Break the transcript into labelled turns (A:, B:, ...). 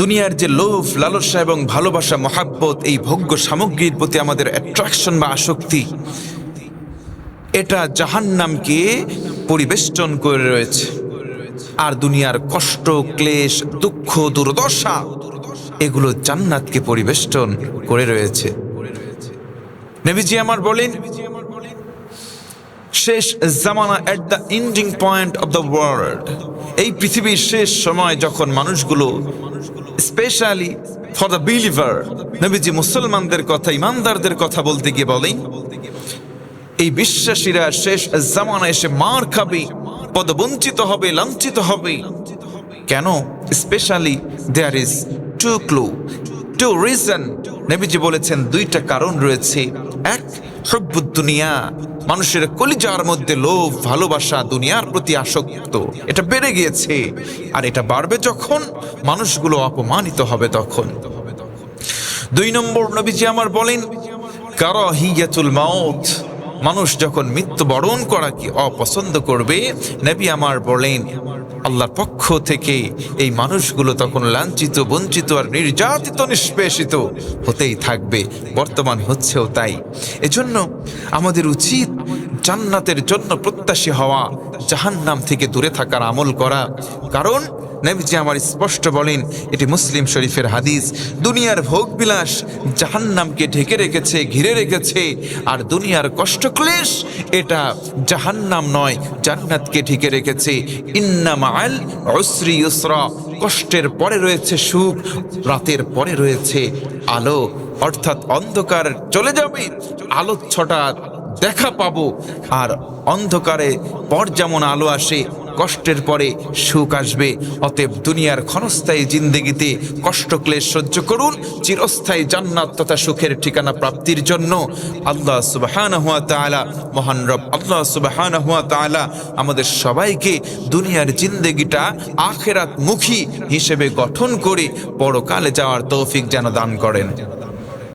A: দুনিয়ার যে লোভ, লালসা এবং ভালোবাসা, মহাব্বত, এই ভোগ্য সামগ্রীর প্রতি আমাদের অ্যাট্রাকশন বা আসক্তি, এটা জাহান্নামকে পরিবেষ্টন করে রয়েছে। আর দুনিয়ার কষ্ট, ক্লেশ, দুঃখ, দুর্দশা, এগুলো জান্নাতকে পরিবেষ্টন করে রয়েছে। নবীজি আমার বলেন শেষ জামানা at the ending point of the world এই পৃথিবীর শেষ সময় যখন মানুষগুলো স্পেশালি ফর দ্য বিলিভার নবীজি মুসলমানদের কথা, ইমানদারদের কথা বলতে গিয়ে বলেন, এই বিশ্বাসীরা শেষ জামানা এসে মার খাবে, পদবঞ্চিত হবে, লাঞ্ছিত হবে। কেন? Specially there is two clue to reason নবীজি বলেছেন দুইটা কারণ রয়েছে। এক হব্বুদ দুনিয়া মানুষের কলিজার মধ্যে লোভ, ভালোবাসা, দুনিয়ার প্রতি আসক্ত। এটা বেড়ে গিয়েছে, আর এটা বাড়বে যখন মানুষগুলো অপমানিত হবে তখন। দুই নম্বর, নবীজি আমার বলেন, কারাহিয়াতুল মাউত, মানুষ যখন মৃত্যুবরণ করা কি অপছন্দ করবে, নবী আমার বলেন আল্লাহর পক্ষ থেকে এই মানুষগুলো তখন লাঞ্ছিত, বঞ্চিত আর নির্যাতিত, নিষ্পেষিত হতেই থাকবে। বর্তমান হচ্ছেও তাই। এজন্য আমাদের উচিত জান্নাতের জন্য প্রত্যাশী হওয়া, জাহান্নাম থেকে দূরে থাকার আমল করা। কারণ নবীজি আমার স্পষ্ট বলেন, এটি মুসলিম শরীফের হাদিস। দুনিয়ার ভোগ বিলাস জাহান্নামকে ঢেকে রেখেছে, ঘিরে রেখেছে, আর দুনিয়ার কষ্ট ক্লেশ এটা জাহান্নাম নয়, জান্নাতকে ঢেকে রেখেছে। ইন্নামা আল অশ্রী ইউসরা, কষ্টের পরে রয়েছে সুখ, রাতের পরে রয়েছে আলো। অর্থাৎ অন্ধকার চলে যাবে আলো ছটা দেখা পাবো, আর অন্ধকারে পর যেমন আলো আসে কষ্টের পরে সুখ আসবে। অতএব দুনিয়ার ক্ষণস্থায়ী জিন্দেগিতে কষ্ট, ক্লেশ সহ্য করুন। চিরস্থায়ী জান্নাত তথা সুখের ঠিকানা প্রাপ্তির জন্য আল্লাহ সুবাহান হুয়া তালা মহান রব আল্লাহ সুবাহান হুয়া তালা আমাদের সবাইকে দুনিয়ার জিন্দেগিটা আখেরাত মুখী হিসেবে গঠন করে পরকালে যাওয়ার তৌফিক যেন দান করেন।